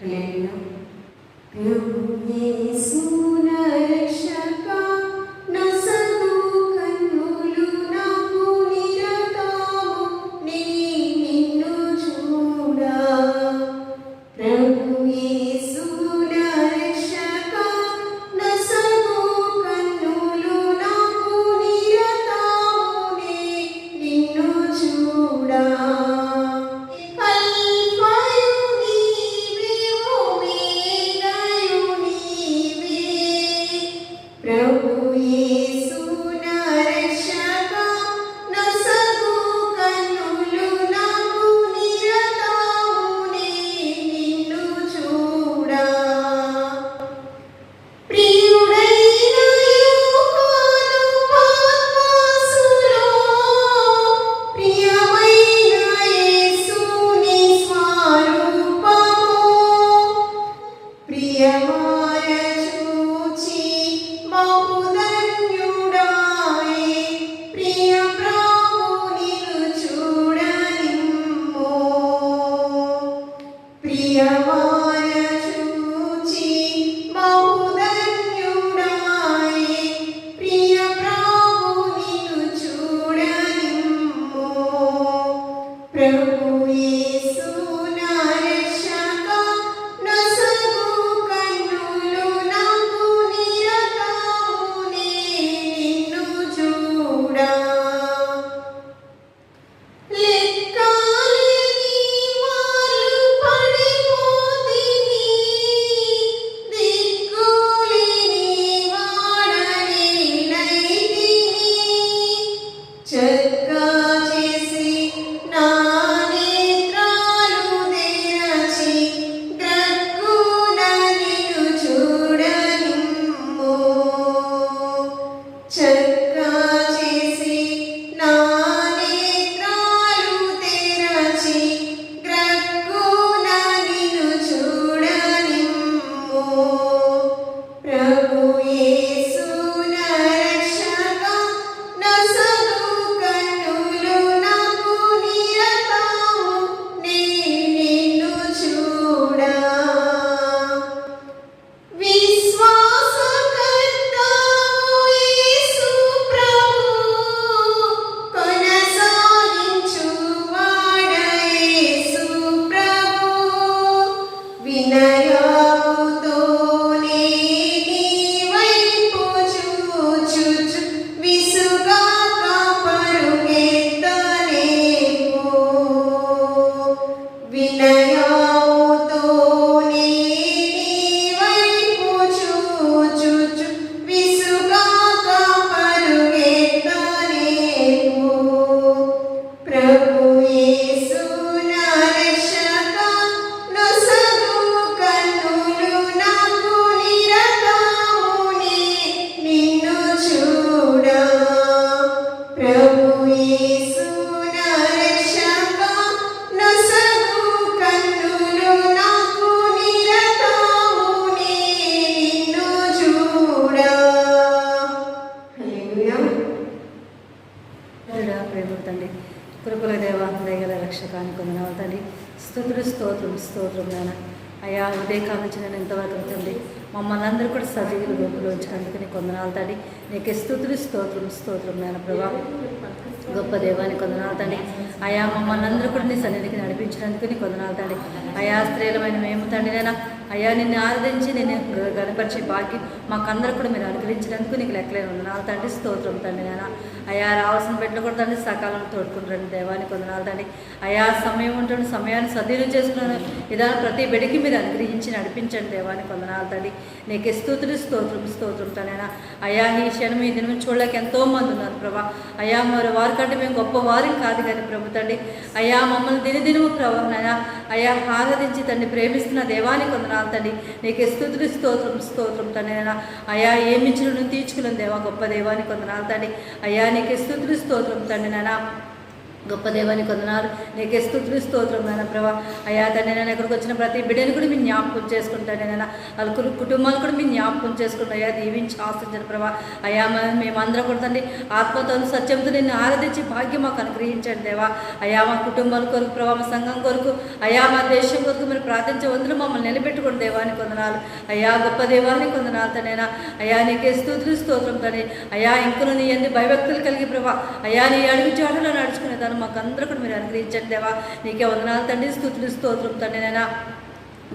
హల్లెలూయా ప్రభు యేసు నరక్షక దేవుడా ప్రేమ తండ్రి. కృపల దేవ దయగల రక్షకాన్ని కొందనాలు తండ్రి. స్థుతులు స్తోత్రం స్తోత్రం నాన్న అయ్యా ఉదయకాలం నుంచి నేను ఎంతవరకు తండ్రి మమ్మల్ని అందరూ కూడా సజీవులు గొప్పలు ఉంచినందుకు నీకు కొందనాలు తండ్రి. నీకు స్థుతులు స్తోత్రం స్తోత్రం నాయన ప్రభా. గొప్ప దేవాన్ని కొందనాలు తండ్రి. అయా మమ్మల్ని అందరూ కూడా నీ సన్నిధికి నడిపించినందుకు నీ కొందనాలు తండ్రి. అయా స్త్రీలమైన మేము తండ్రి నేను అయ్యా నిన్ను ఆరాధించి నేను గణపరిచే భాగ్యం మాకందరూ కూడా మీరు అనుగ్రహించినందుకు నీకు లెక్కలేని వందనాలు. తండ్రి స్తోత్రం తండ్రి నేను అయ్యా రావాల్సిన బిడ్డలు కూడా తండ్రి సకాలం తోడుకుంటారండి దేవానికి వందనాలు తండ్రి. అయ్యా సమయం ఉంటుంది సమయాన్ని సద్వినియోగం చేసుకున్నాను. ఇదా ప్రతి బిడ్డకి మీరు అనుగ్రహించి నడిపించండి. దేవానికి వందనాలు తండ్రి. నీకు స్తోత్రులు స్తోత్రం స్తోత్రం తండ్రి అయ్యా ఈ క్షణం ఈ దినం చూడలేక ఎంతో మంది ఉన్నారు ప్రభా. అయ్యా మరి వారికంటే మేము గొప్ప వారి కాదు కానీ ప్రభు తండ్రి. అయ్యా మమ్మల్ని దినదినము ప్రభా అయ్యా అయా ఆరాధించి తండ్రి ప్రేమిస్తున్న దేవానికి వందనాలు తండ్రి నీకు స్థుతులు స్తోత్రం స్తోత్రం తండ్రి అయా ఏమిచ్చిన నువ్వు తీర్చుకున్న దేవా గొప్ప దేవానికి వందనాలు తండ్రి. అయా నీకు స్థుతులు స్తోత్రం తండ్రి నాయనా. గొప్ప దేవాన్ని కొందనాలు నీకే స్థుతులు స్తోత్రం నాయన ప్రభా. అయ్యా తండ్రి నేను ఇక్కడికి వచ్చిన ప్రతి బిడ్డని కూడా మీ జ్ఞాపకం చేసుకుంటాను నేను వాళ్ళ కుటుంబాలు కూడా మీ జ్ఞాపకం చేసుకుంటాను. అయ్యా దీవించి ఆశించిన ప్రభా. అయ్యా మేమందరం కూడా తండ్రి ఆత్మతో సత్యంతో నిన్ను ఆరాధించి భాగ్యం మాకు అనుగ్రహించండి దేవా. అయ్యా మా కుటుంబాల కొరకు ప్రభా మా సంఘం కొరకు అయ్యా మా దేశం కొరకు మీరు ప్రార్థించే వంతులు మమ్మల్ని నిలబెట్టుకుని దేవాన్ని కొందనాలు. అయ్యా గొప్ప దేవాన్ని కొందనాలు తనేనా అయ్యా నీకే స్థుతులు స్తోత్రం తనే అయ్యా ఇంకను నీ అన్ని భయభక్తులు కలిగి ప్రభా. అయ్యా నీ అడుగు చాటులో నడుచుకునే దాన్ని మాకు అందరూ కూడా మీరు అనుగ్రహించండి దేవా. నీకే వందనాలు తండ్రి స్థుతులు స్తోత్రం తండ్రి నైనా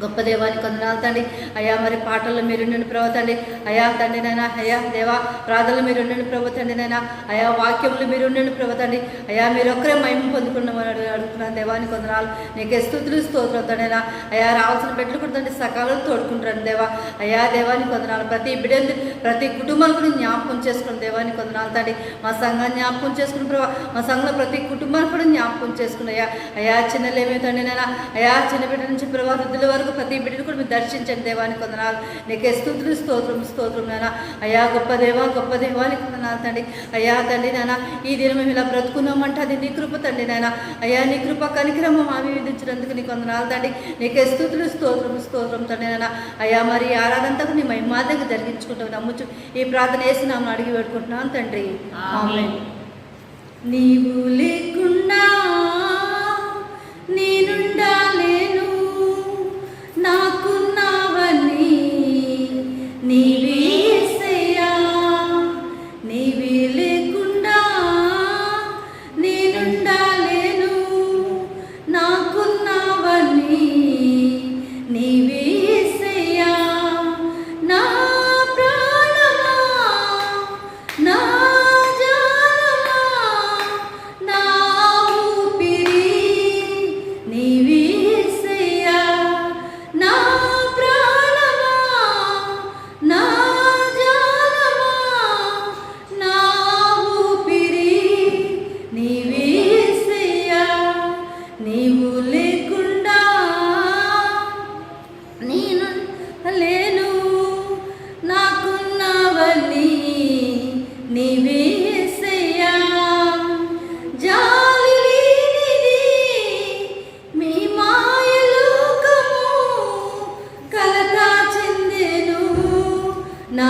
గొప్ప దేవాన్ని కొందనాలు తండ్రి. అయ్యా మరి పాటల్లో మీరు నుండి ప్రభు అయా అయ్యా తండ్రి నైనా అయ్యా దేవా ప్రార్థనలు మీరు ఉండండి ప్రభుత్వండి నైనా అయా వాక్యములు మీరు ఉండండి ప్రభుత్వండి అయా అయ్యా మీరు ఒక్కరే మహిమ పొందుకున్నామని అడుగుతున్నాను దేవాన్ని కొందనాలు నీకే స్థుతులు స్తోత్రం అయా అయ్యా రావాల్సిన బిడ్డలు కూడా తండ్రి సకాలం తోడుకుంటాను దేవా. అయా దేవాన్ని కొందనాలు ప్రతి బిడ్డ ప్రతి కుటుంబాన్ని కూడా జ్ఞాపకం చేసుకుని దేవాన్ని కొందనాలు తండ్రి. మా సంఘాన్ని జ్ఞాపకం చేసుకుని ప్రభా మా సంఘంలో ప్రతి కుటుంబాన్ని కూడా జ్ఞాపకం చేసుకుని అయ్యా. అయ్యా చిన్నలేమి తండ్రి నైనా అయ్యా చిన్న బిడ్డ నుంచి ప్రభా వృద్ధుల వరకు ప్రతి బిడ్డను కూడా మీరు దర్శించండి దేవానికి వందనాలు. నీకే స్థుతులు స్తోత్రం స్తోత్రం నాయన అయ్యా గొప్ప దేవా గొప్ప దేవానికి వందనాలు తండ్రి. అయ్యా తండ్రి నాయన ఈ దినం మేము ఇలా బ్రతుకున్నామంటే అది నీ కృప తండ్రి నాయన అయ్యా నీ కృప కనిక్రమం అభివృద్ధించినందుకు నీకు వందనాలు తండ్రి. నీకే స్థుతులు స్తోత్రం స్తోత్రం తండ్రి నాయన అయ్యా మరి ఆరాధంతకు నీ మహిమాదంగా జరిగించుకుంటావు నమ్ముచు ఈ ప్రార్థన వేసి నామని అడిగి పెట్టుకుంటున్నాను తండ్రి. నీవు లేకుండా నేనుండాలేను. నాకున్నావని నీవే నా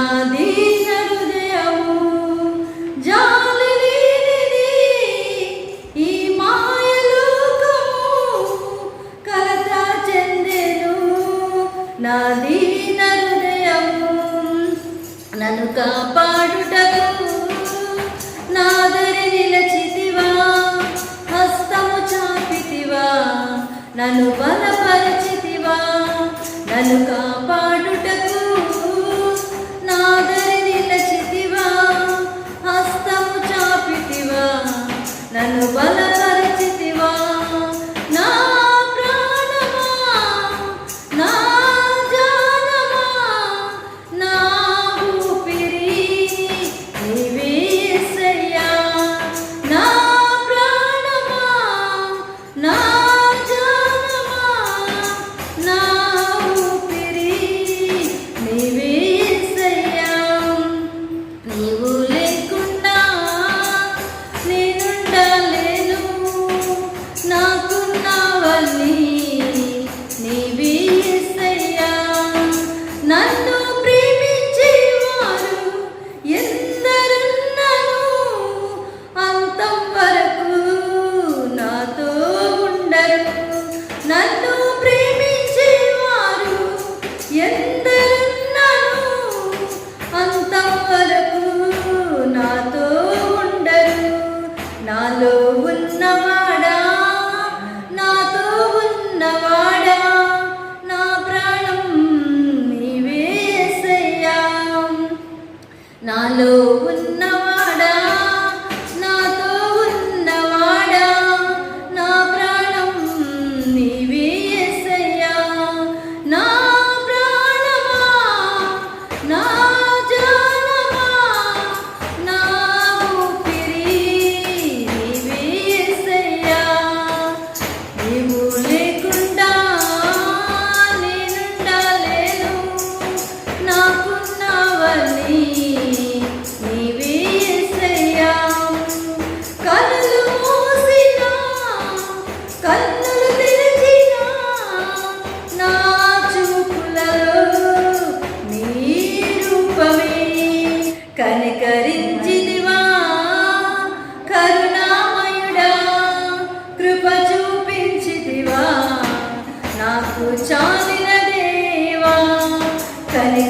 பலி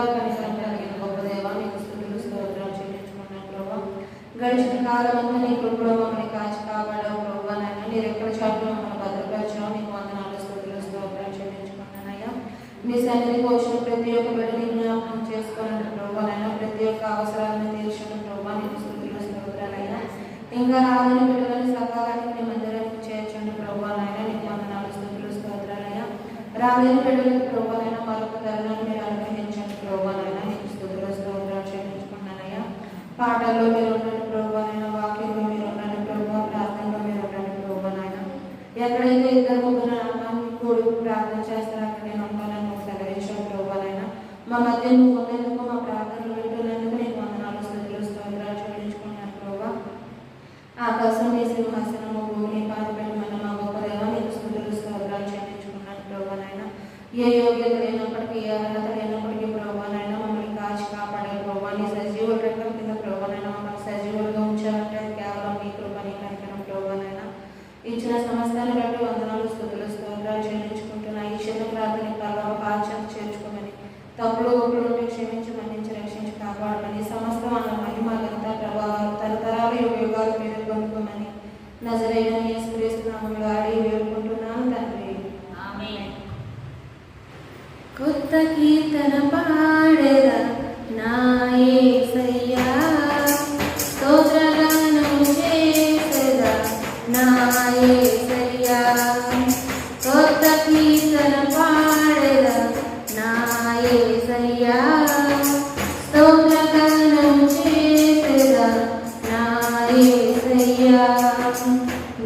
సర్వశక్తిమంతగా కృపా కనికరం గొప్ప దేవా నీకు స్తుతులు స్తోత్రాలు చెల్లించుకుంటున్నాను ప్రభా. గడిచిన కాలం అంతా నీ కృపలో మమ్మల్ని కాచి కాపాడావు ప్రభా నాయన. నీ రెక్కల చాటులో మమ్మల్ని భద్రపరిచావు. నీకు వందనాలు స్తుతులు స్తోత్రాలు చెల్లించుకుంటున్నానయ్యా మీ సన్నిధికి వచ్చిన ప్రతి ఒక్క బిడ్డని జ్ఞాపకం చేసుకోవాలంటే ప్రభా నాయన. ప్రతి ఒక్క అవసరాలను తీర్చిన ప్రభా. నీకు స్తుతులు స్తోత్రాలైనా ఇంకా రాదని బిడ్డలని సకాలానికి మీ మందిరానికి చేర్చండి ప్రభా నాయన. నీకు వందనాలు స్తుతులు స్తోత్రాలైనా రాలేని బిడ్డలకు ప్రభా నాయన మరొక తరుణాన్ని మీరు అనుగ్రహించండి. ప్రభా నీకు స్తోత్రాలు పాటల్లో మీరు ఉండండి ప్రభా వాక్యంలో మీరు ఉండండి ప్రభా ప్రార్థనలో మీరు ఉండండి ప్రభా ఎక్కడైతే ఇద్దరు ముగ్గురు నామాన్ని కూడి ప్రార్థన చేస్తారో అక్కడ నేను ఉంటానని నువ్వు సెలవించావు ప్రభావైనా మా మధ్య నువ్వు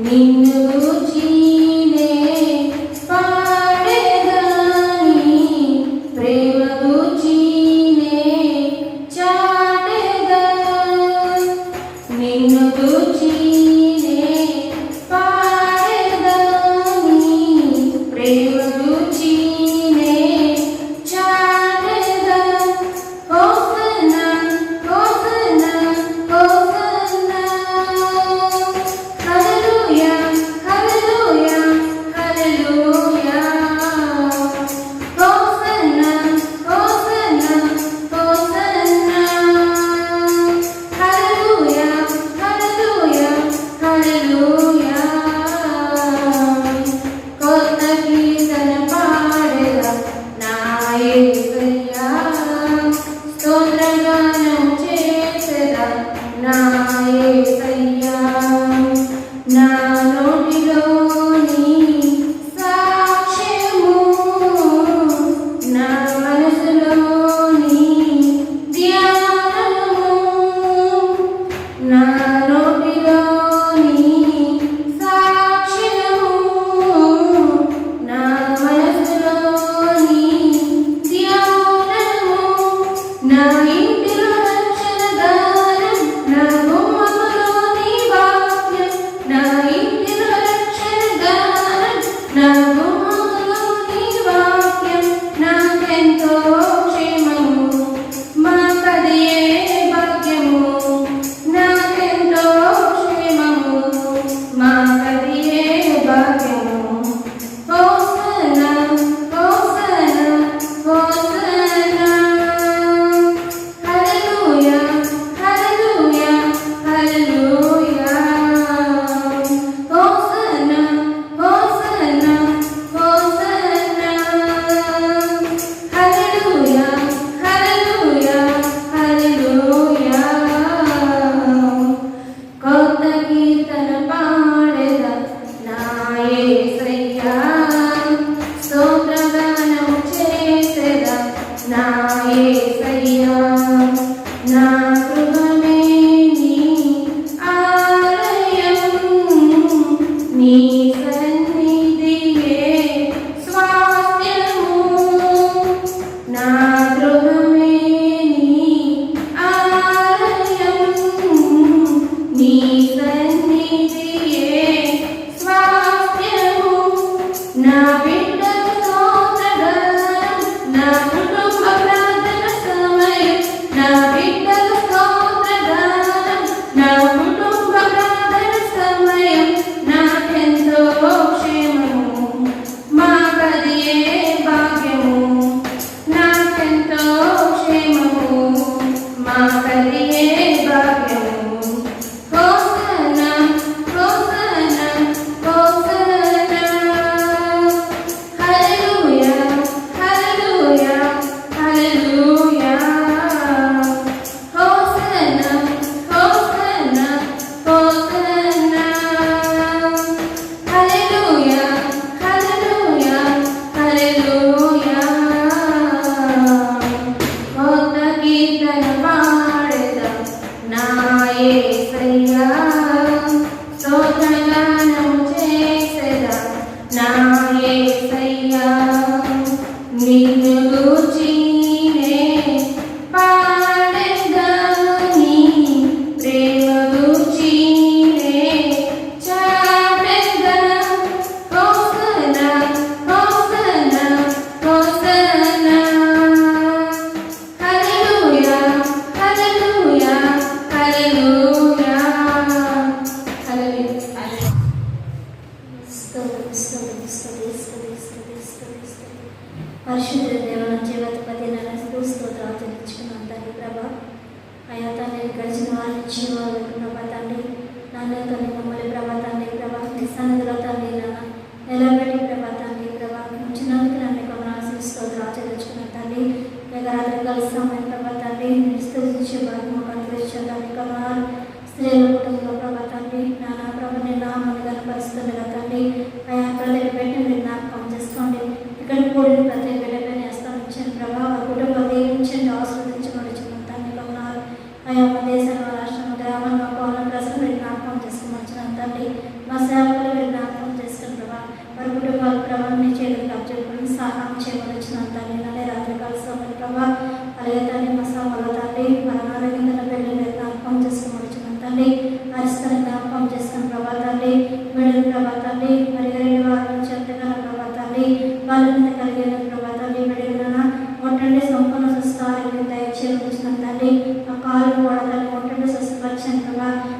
నిన్ను నీ సన్నిధియే స్వస్థపరిచాను ప్రభా తన తల్లి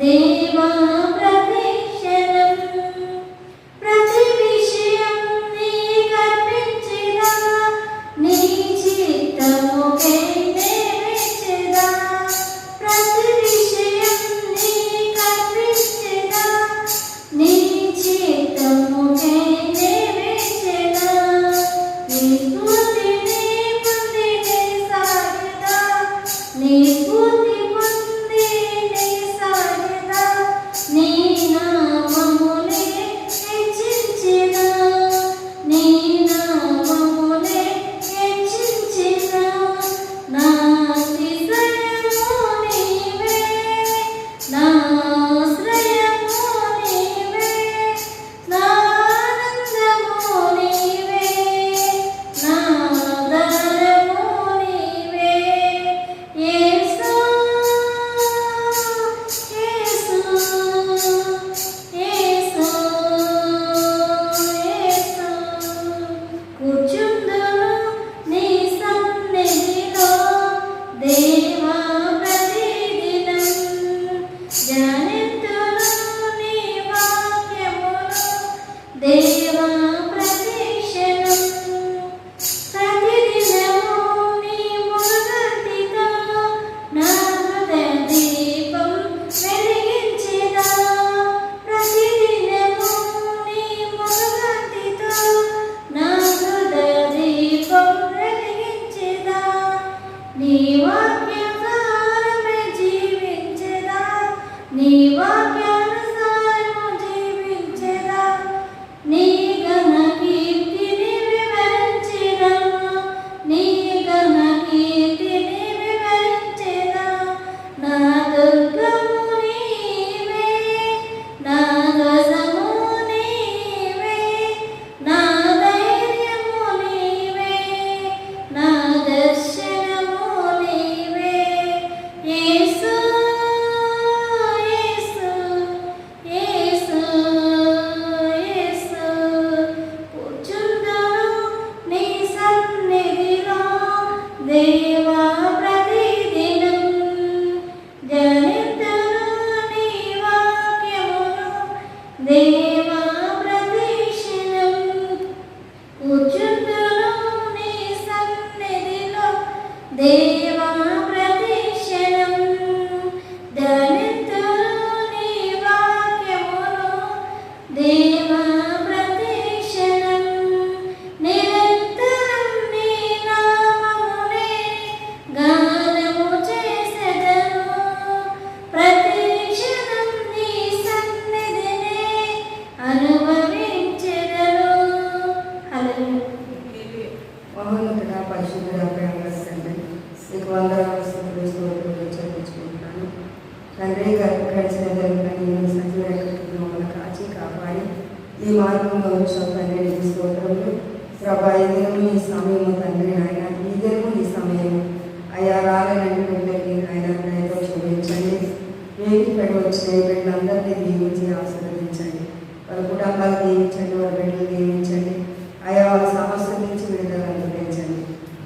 देवा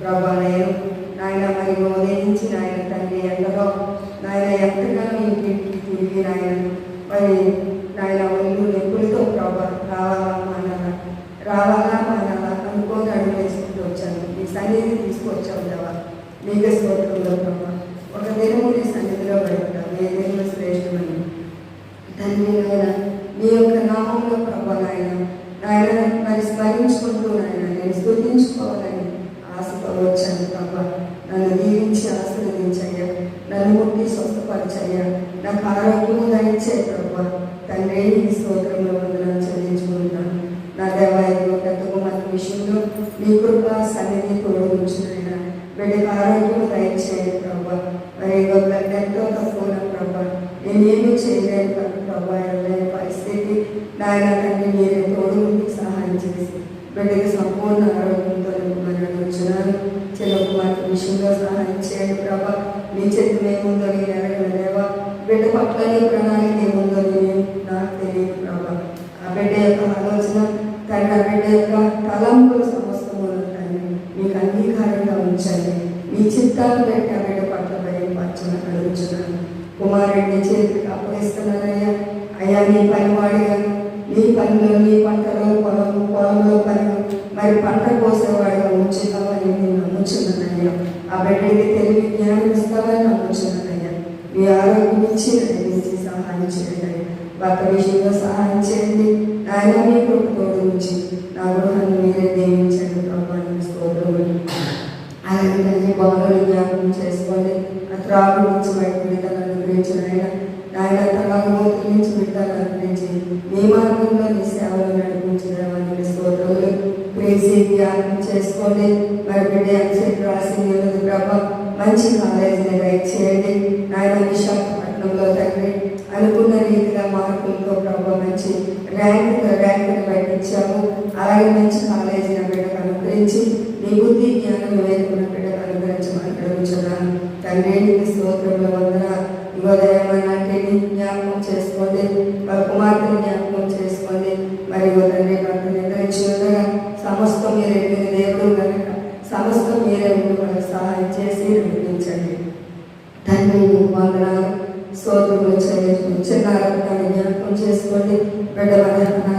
ప్రభా నేను నాయన మరి ఉదయం నాయన తండ్రి ఎంతగా నాయన ఎంతగానో తిరిగి నాయన మరి మీరు తోడు సహాయం చేసి బిడ్డకి సంపూర్ణ ఆరోగ్యంతో వచ్చినారు చిన్న కుమార్కి విషయంగా సహాయం చేయండి ప్రభా మీ చేతులు ఏముందో నేను బిడ్డ పట్ల ప్రణాళిక ఏముందని నాకు తెలియదు ప్రభా ఆ బిడ్డ యొక్క ఆలోచన తండ్రి ఆ బిడ్డ యొక్క తలంపులు సమస్తములు తండ్రి మీకు అంగీకారంగా ఉంచండి మీ చిత్తాన్ని పెట్టి ఆ బిడ్డ పట్ల బయలుపరచమని అడుగుతున్నాను కుమారుడిని చేతికి అప్పగిస్తున్నానయ్యా. అయ్యా నీ పనివాడిగా నీ పనిలో నీ పంటలో పొలం పొలంలో పని మరి పంట కోసేవాడు ఉంచుతామని నేను నమ్ముచున్నానయ్యా. ఆ బిడ్డకి తెలివి జ్ఞానం ఇస్తామని నమ్ముచున్నానయ్యా. మీ ఆరోగ్యం ఇచ్చి నడిపించి సహాయం చేయండి. భర్త విషయంలో సహాయం చేయండి. ఆయన మీ కృప తోడు ఉంచి నా గృహాన్ని మీరే దీవించండి. ప్రభావం స్తోత్రములు అలాగే బాధలు జ్ఞాపకం చేసుకోండి. ఆ త్రాగు నుంచి బయటపడి తనను గురించి ఆయన ఆయన తలాగోతుల నుంచి విడుదల అనుగ్రహించి మీ మార్గంలో మీ సేవలు నడిపించడానికి స్తోత్రములు ప్రేసి జ్ఞాపం చేసుకోండి మరి బిడ్డ ఎక్సెట్ రాసి ప్రభా మంచి కాలేజీని రైట్ చేయండి నాయన విశాఖపట్నంలో తండ్రి అనుకున్న రీతిగా మార్కులతో ప్రభావ మంచి ర్యాంక్ ర్యాంకులు పెట్టించాము అలాగే మంచి కాలేజీని బిడ్డకు అనుగ్రహించి నీ బుద్ధి జ్ఞానం వివేకమున్న బిడ్డకు అనుగ్రహించమని అడుగుతున్నాను తండ్రి స్తోత్రంలో వందన ఉదయమనంటే జ్ఞాపకం చేసుకోండి వాళ్ళ కుమార్తెని జ్ఞాపకం చేసుకోండి మరి తండ్రి భర్త నిర్ణయించి సమస్తం మీరే దేవుడు కనుక సమస్తం మీరే ఉండి సహాయం చేసి నడిపించండి తండ్రి వందనాలు స్తోత్రములు జ్ఞాపకం చేసుకోండి బిడ్డ మన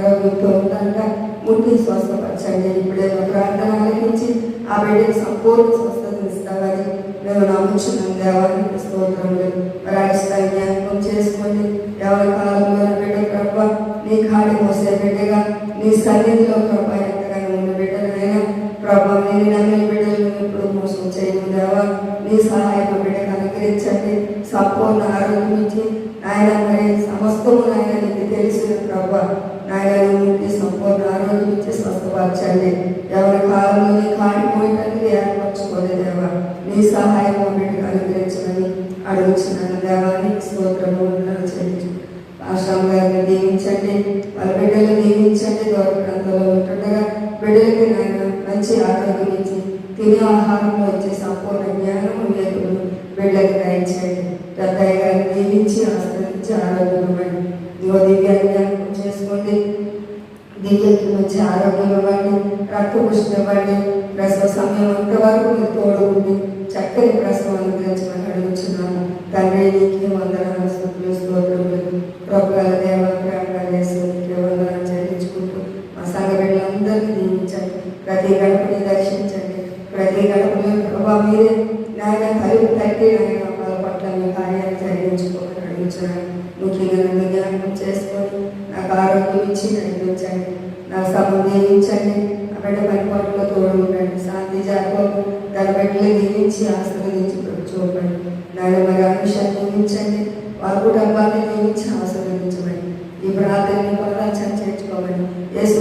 ఉందంట ముట్టి స్వస్థపరచండి ఇప్పుడే ప్రార్థన ఆలకించి ఆ బిడ్డకి సంపూర్ణ స్వస్థత ఇస్తామని నేను నమ్ముచున్నాం దేవానికి స్తోత్రములు మరి జ్ఞాపకం చేసుకోండి ఎవరి కాలంలో బిడ్డ ప్రభ నీ కాడి మోసే బిడ్డగా నీ సన్నిధిలో ప్రభ ఎంతగానో ఉన్న బిడ్డలైనా ప్రభ నేను నమ్మిన బిడ్డలు ఎప్పుడు మోసం చేయను దేవా. నీ సహాయం బిడ్డకు అనుగ్రహించండి. సంపూర్ణ ఆరోగ్యం ఇచ్చి ఆయన మరి సమస్తము ఆయన నీకు తెలిసిన ప్రభ ఆయన నుండి సంపూర్ణ ఆరోగ్యం ఇచ్చి స్వస్థపరచండి. ఎవరి కాలంలో నీ కాడిపోయినందుకు నీ సహాయం బిడ్డకు అనుగ్రహించమని అడుగుతున్నాను దేవా స్తోత్రము చెల్లించు. ఆశ్రమ గారిని దీవించండి. వాళ్ళ బిడ్డలు దీవించండి. దూర ప్రాంతంలో ఉంటుండగా బిడ్డలకి నాయన మంచి ఆరోగ్యం ఇచ్చి తినే ఆహారంలో వచ్చే సంపూర్ణ జ్ఞానం వివేకము బిడ్డలకు దయచేయండి. పెద్దయ్య గారిని దీవించి ఆశ్రయించి ఆరోగ్యం ఇవ్వండి దివ్యాన్ని చేసుకోండి. దివ్యకి మంచి ఆరోగ్యం ఇవ్వండి. రక్త పుష్టి ఇవ్వండి. ప్రసవ సమయం అంతవరకు మీరు తోడుకుండి చక్కని ప్రసవం అనుగ్రహించమని అడుగుతున్నాము తండ్రి నీకే వందనాలు స్తుతులు స్తోత్రములు. ప్రభుల దేవ ప్రాణాలేశ్వరికి వందనాలు చెల్లించుకుంటూ మా సంఘ బిడ్డలందరినీ దీవించండి. ప్రతి గడపని దర్శించండి. ప్రతి గడపలో ప్రభా మీరే నాయన తలుపు తట్టి నాయన వాళ్ళ పట్ల మీ కార్యాలు జరిగించుకోమని అడుగుతున్నాను ముఖ్యంగా జ్ఞాపకం చేసుకొని నాకు ఆరోగ్యం ఇచ్చి నడిపించండి నాకు సమం దీవించండి. ఆ బిడ్డ తోడు ఉండండి శాంతి జాగ్రత్త తన దీవించి ఆశీర్వదించి చూపండి. నాయన మరి అంశాన్ని దీవించండి. వాళ్ళ కుటుంబాన్ని దీవించి ఆశీర్వదించమని. ఈ ప్రార్థనని పదార్థం చేర్చుకోమని యేసు